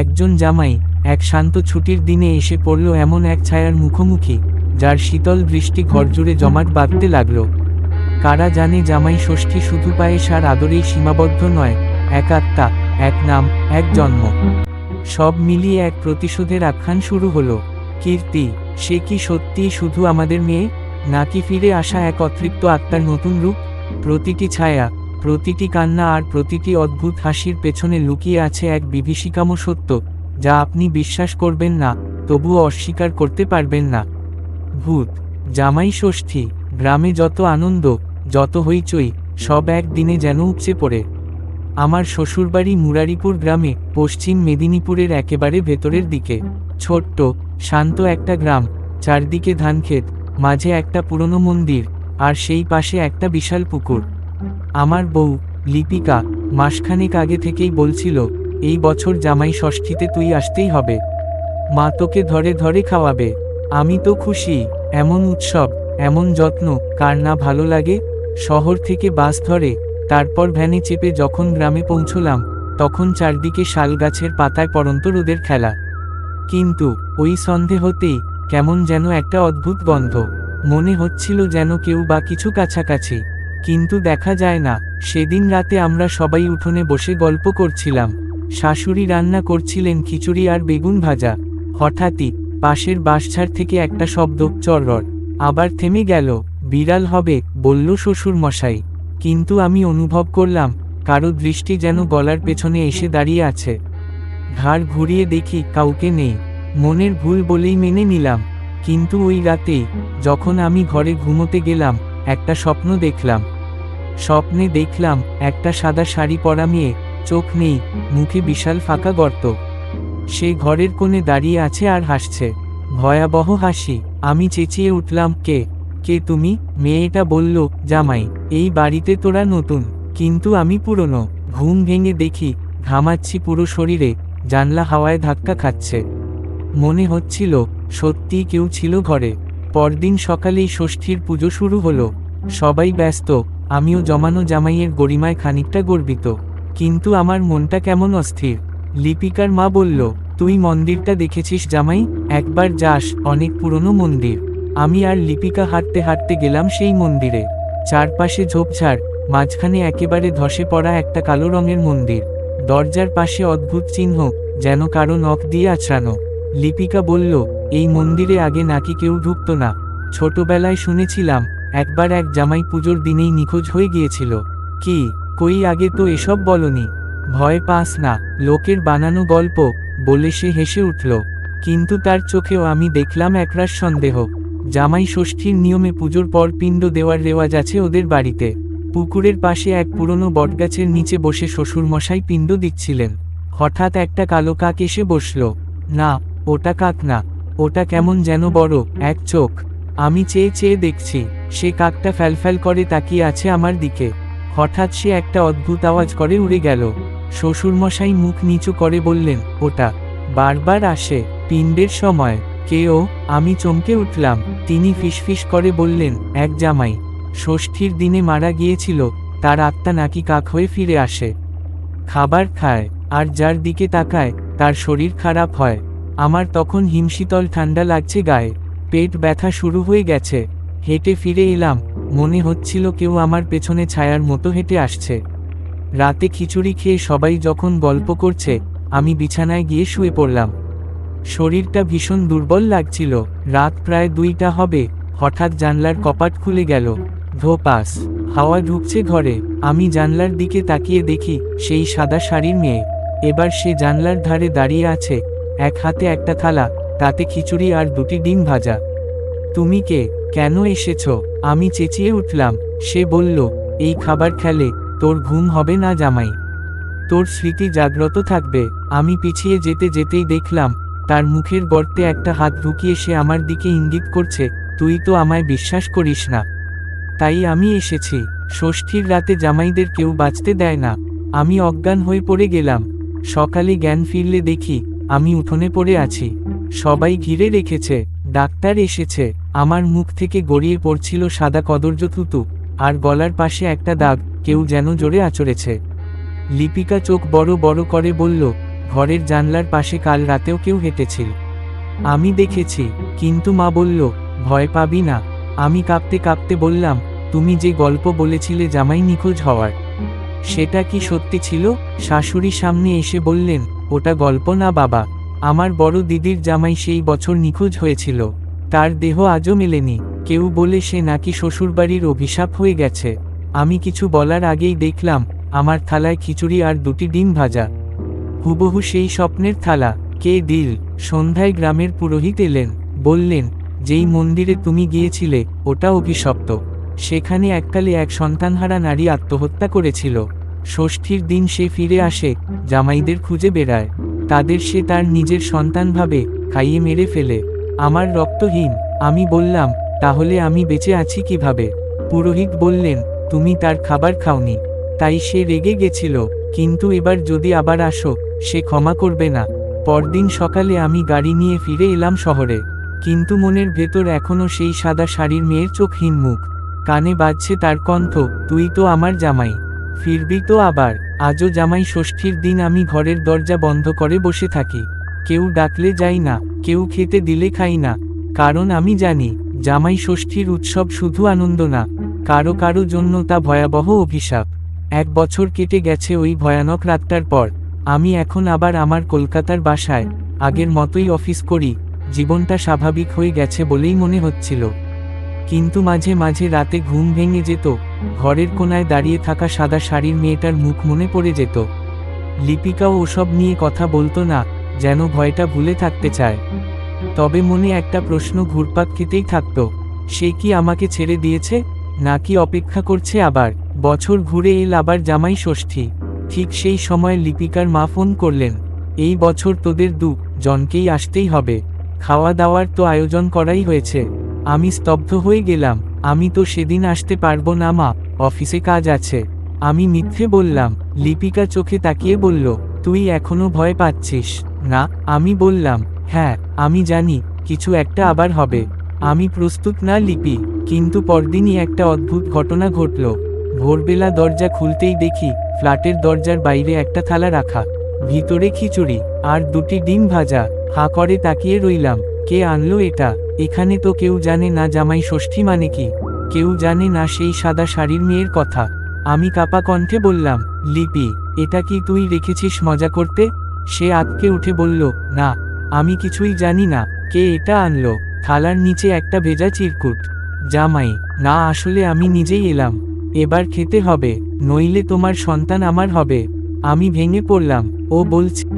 একজন জামাই এক শান্ত ছুটির দিনে এসে পড়ল এমন এক ছায়ার মুখোমুখি, যার শীতল দৃষ্টি ঘরজুড়ে জমাট বাঁধতে লাগল। কারা জানে জামাই ষষ্ঠী শুধু পায়ে সার আদরেই সীমাবদ্ধ নয়, এক আত্মা, এক নাম, এক জন্ম। সব মিলিয়ে এক প্রতিশোধের আখ্যান শুরু হলো। কীর্তি, সে কি সত্যিই শুধু আমাদের মেয়ে? নাকি ফিরে আসা এক অতৃপ্ত আত্মার নতুন রূপ? প্রতিটি ছায়া প্রতিটি কান্না আর প্রতিটি অদ্ভুত হাসির পেছনে লুকিয়ে আছে এক বিভীষিকাম সত্য, যা আপনি বিশ্বাস করবেন না, তবুও অস্বীকার করতে পারবেন না। ভূত, জামাই ষষ্ঠী, গ্রামে যত আনন্দ, যত হইচই, সব একদিনে যেন উপচে পড়ে। আমার শ্বশুরবাড়ি মুরারিপুর গ্রামে, পশ্চিম মেদিনীপুরের একেবারে ভেতরের দিকে। ছোট্ট, শান্ত একটা গ্রাম, চারদিকে ধানক্ষেত, মাঝে একটা পুরনো মন্দির, আর সেই পাশে একটা বিশাল পুকুর। আমার বউ, লিপিকা, মাসখানেক আগে থেকেই বলছিল, এই বছর জামাই ষষ্ঠীতে তুই আসতেই হবে। মা তোকে ধরে ধরে খাওয়াবে। আমি তো খুশি, এমন উৎসব, এমন যত্ন, কার না ভালো লাগে? শহর থেকে বাস ধরে, তারপর ভ্যানে চেপে যখন গ্রামে পৌঁছলাম, তখন চারদিকে শাল গাছের পাতায় পরন্ত রোদের খেলা। কিন্তু, ওই সন্ধে হতেই কেমন যেন একটা অদ্ভুত গন্ধ। মনে হচ্ছিল যেন কেউ বা কিছু কাছাকাছি কিন্তু দেখা যায় না, সেদিন রাতে আমরা সবাই উঠোনে বসে গল্প করছিলাম। শাশুড়ি রান্না করছিলেন খিচুড়ি আর বেগুন ভাজা। হঠাৎই, পাশের বাঁশঝাড় থেকে একটা শব্দ চরর আবার থেমে গেল, বিড়াল হবে, বলল শ্বশুর মশাই কিন্তু আমি অনুভব করলাম, কারও দৃষ্টি যেন গলার পেছনে এসে দাঁড়িয়ে আছে। ঘাড় ঘুরিয়ে দেখি কাউকে নেই। মনের ভুল বলেই মেনে নিলাম। কিন্তু ওই রাতেই যখন আমি ঘরে ঘুমোতে গেলাম একটা স্বপ্ন দেখলাম। স্বপ্নে দেখলাম একটা সাদা শাড়ি পরা মেয়ে, চোখ নেই, মুখে বিশাল ফাঁকা গর্ত। সে ঘরের কোণে দাঁড়িয়ে আছে আর হাসছে। ভয়াবহ হাসি। আমি চেঁচিয়ে উঠলাম, কে? কে তুমি? মেয়েটা বলল, জামাই, এই বাড়িতে তোরা নতুন, কিন্তু আমি পুরনো। ঘুম ভেঙে দেখি, ঘামাচ্ছি পুরো শরীরে, জানলা হাওয়ায় ধাক্কা খাচ্ছে। মনে হচ্ছিল, সত্যিই কেউ ছিল ঘরে। পরদিন সকালেই ষষ্ঠীর পুজো শুরু হলো। সবাই ব্যস্ত, আমিও জমানো জামাইয়ের গরিমায় খানিকটা গর্বিত। কিন্তু আমার মনটা কেমন অস্থির। লিপিকার মা বলল, তুই মন্দিরটা দেখেছিস জামাই? একবার যাস, অনেক পুরনো মন্দির। আমি আর লিপিকা হাঁটতে হাঁটতে গেলাম সেই মন্দিরে। চারপাশে ঝোপঝাড়, মাঝখানে একেবারে ধসে পড়া একটা কালো রঙের মন্দির। দরজার পাশে অদ্ভুত চিহ্ন, যেন কারও নখ দিয়ে আছড়ানো। লিপিকা বলল, এই মন্দিরে আগে নাকি কেউ ঢুকত না। ছোটবেলায় শুনেছিলাম, একবার এক জামাই পুজোর দিনেই নিখোঁজ হয়ে গিয়েছিল। কি, কই আগে তো এসব বলনি? ভয় পাস না, লোকের বানানো গল্প, বলে সে হেসে উঠল। কিন্তু তার চোখেও আমি দেখলাম একরাশ সন্দেহ। জামাই ষষ্ঠীর নিয়মে পুজোর পর পিণ্ড দেওয়ার রেওয়াজ আছে ওদের বাড়িতে। পুকুরের পাশে এক পুরনো বটগাছের নিচে বসে শ্বশুরমশাই পিণ্ড দিচ্ছিলেন। হঠাৎ একটা কালো কাক এসে বসল। না ওটা কাক না, ওটা কেমন যেন বড়, এক চোখ। আমি চেয়ে চেয়ে দেখছি, সে কাকটা ফ্যালফ্যাল করে তাকিয়ে আছে আমার দিকে। হঠাৎ সে একটা অদ্ভুত আওয়াজ করে উড়ে গেল। শ্বশুরমশাই মুখ নিচু করে বললেন, ওটা বারবার আসে, পিণ্ডের সময়। কেও আমি চমকে উঠলাম। তিনি ফিসফিস করে বললেন, এক জামাই, ষষ্ঠীর দিনে মারা গিয়েছিল, তার আত্মা নাকি কাক হয়ে ফিরে আসে। খাবার খায়, আর যার দিকে তাকায়, তার শরীর খারাপ হয়। আমার তখন হিমশীতল ঠান্ডা লাগছে গায়ে, পেট ব্যথা শুরু হয়ে গেছে, হেঁটে ফিরে এলাম, মনে হচ্ছিল কেউ আমার পেছনে ছায়ার মতো হেঁটে আসছে। রাতে খিচুড়ি খেয়ে সবাই যখন গল্প করছে, আমি বিছানায় গিয়ে শুয়ে পড়লাম। শরীরটা ভীষণ দুর্বল লাগছিল, রাত প্রায় দুইটা হবে, হঠাৎ জানলার কপাট খুলে গেল, ধোপাস, হাওয়া ঢুকছে ঘরে, আমি জানলার দিকে তাকিয়ে দেখি, সেই সাদা শাড়ির মেয়ে, এবার সে জানলার ধারে দাঁড়িয়ে আছে এক হাতে একটা থালা, তাতে খিচুড়ি আর দুটি ডিম ভাজা। তুমি কে? কেন এসেছ? আমি চেঁচিয়ে উঠলাম। সে বলল, এই খাবার খেলে তোর ঘুম হবে না জামাই। তোর স্মৃতি জাগ্রত থাকবে। আমি পিছিয়ে যেতে যেতেই দেখলাম, তার মুখের গর্তে একটা হাত ঢুকিয়ে সে আমার দিকে ইঙ্গিত করছে, তুই তো আমায় বিশ্বাস করিস না। তাই আমি এসেছি। ষষ্ঠীর রাতে জামাইদের কেউ বাঁচতে দেয় না। আমি অজ্ঞান হয়ে পড়ে গেলাম। সকালে জ্ঞান ফিরলে দেখি আমি উঠোনে পড়ে আছি। সবাই ঘিরে রেখেছে। ডাক্তার এসেছে। আমার মুখ থেকে গড়িয়ে পড়ছিল সাদা কদর্য থুতু। আর গলার পাশে একটা দাগ, কেউ যেন জোরে আচড়েছে। লিপিকা চোখ বড় বড় করে বলল, ঘরের জানলার পাশে কাল রাতেও কেউ হেঁটেছিল। আমি দেখেছি, কিন্তু মা বলল, ভয় পাবি না। আমি কাঁপতে কাঁপতে বললাম, তুমি যে গল্প বলেছিলে জামাই নিখোঁজ হওয়ার, সেটা কি সত্যি ছিল? শাশুড়ি সামনে এসে বললেন ওটা গল্প না বাবা। আমার বড় দিদির জামাই সেই বছর নিখোঁজ হয়েছিল। তার দেহ আজও মেলেনি। কেউ বলে সে নাকি শ্বশুরবাড়ির অভিশাপ হয়ে গেছে। আমি কিছু বলার আগেই দেখলাম, আমার থালায় খিচুড়ি আর দুটি ডিম ভাজা। হুবহু সেই স্বপ্নের থালা। কে দিল? সন্ধ্যায় গ্রামের পুরোহিত এলেন। বললেন, যেই মন্দিরে তুমি গিয়েছিলে, ওটা অভিশপ্ত। সেখানে এককালে এক সন্তানহারা নারী আত্মহত্যা করেছিল। ষষ্ঠীর দিন সে ফিরে আসে, জামাইদের খুঁজে বেড়ায়। তাদের সে তার নিজের সন্তান ভাবে খাইয়ে মেরে ফেলে। আমার রক্তহীন, আমি বললাম, তাহলে আমি বেঁচে আছি কীভাবে? পুরোহিত বললেন, তুমি তার খাবার খাওনি। তাই সে রেগে গেছিল, কিন্তু এবার যদি আবার আসো, সে ক্ষমা করবে না। পরদিন সকালে আমি গাড়ি নিয়ে ফিরে এলাম শহরে। কিন্তু মনের ভেতর এখনও সেই সাদা শাড়ির মেয়ের চোখহীন মুখ। কানে বাজছে তার কণ্ঠ, তুই তো আমার জামাই। ফিরবি তো আবার, আজও জামাই ষষ্ঠীর দিন আমি ঘরের দরজা বন্ধ করে বসে থাকি। কেউ ডাকলে যাই না, কেউ খেতে দিলে খাই না। কারণ আমি জানি, জামাই ষষ্ঠীর উৎসব শুধু আনন্দ না, কারও কারও জন্য তা ভয়াবহ অভিশাপ। এক বছর কেটে গেছে ওই ভয়ানক রাতটার পর, আমি এখন আবার আমার কলকাতার বাসায়, আগের মতোই অফিস করি, জীবনটা স্বাভাবিক হয়ে গেছে বলেই মনে হচ্ছিল। কিন্তু মাঝে মাঝে রাতে ঘুম ভেঙে যেত, ঘরের কোনায় দাঁড়িয়ে থাকা সাদা শাড়ির মেয়েটার মুখ মনে পড়ে যেত। লিপিকাও ওসব নিয়ে কথা বলতো না, যেন ভয়টা ভুলে থাকতে চায়। তবে মনে একটা প্রশ্ন ঘুরপাক খেতেই থাকত, সে কি আমাকে ছেড়ে দিয়েছে, নাকি অপেক্ষা করছে আবার? বছর ঘুরে এল আবার জামাই ষষ্ঠী, ঠিক সেই সময় লিপিকার মা ফোন করলেন, এই বছর তোদের দু, জনকেই আসতেই হবে খাওয়া দাওয়ার তো আয়োজন করাই হয়েছে। আমি স্তব্ধ হয়ে গেলাম, আমি তো সেদিন আসতে পারব না মা, অফিসে কাজ আছে। আমি মিথ্যে বললাম, লিপিকা চোখে তাকিয়ে বলল, তুই এখনও ভয় পাচ্ছিস? না, আমি বললাম হ্যাঁ আমি জানি, কিছু একটা আবার হবে। আমি প্রস্তুত না লিপি, কিন্তু পরদিনই একটা অদ্ভুত ঘটনা ঘটল। ভোরবেলা দরজা খুলতেই দেখি, ফ্ল্যাটের দরজার বাইরে একটা থালা রাখা। ভিতরে খিচুড়ি, আর দুটি ডিম ভাজা। হা করে তাকিয়ে রইলাম। কে আনলো এটা? এখানে তো কেউ জানে না জামাই ষষ্ঠী মানে কি। কেউ জানে না সেই সাদা শাড়ির মেয়ের কথা। আমি কাপা কণ্ঠে বললাম, লিপি, এটা কি তুই রেখেছিস মজা করতে? সে আতকে উঠে বলল, না, আমি কিছুই জানি না, কে এটা আনলো? থালার নিচে একটা ভেজা চিরকুট। জামাই, না, আসলে আমি নিজেই এলাম। এবার খেতে হবে, নইলে তোমার সন্তান আমার হবে। আমি ভেঙে পড়লাম। ও বলছে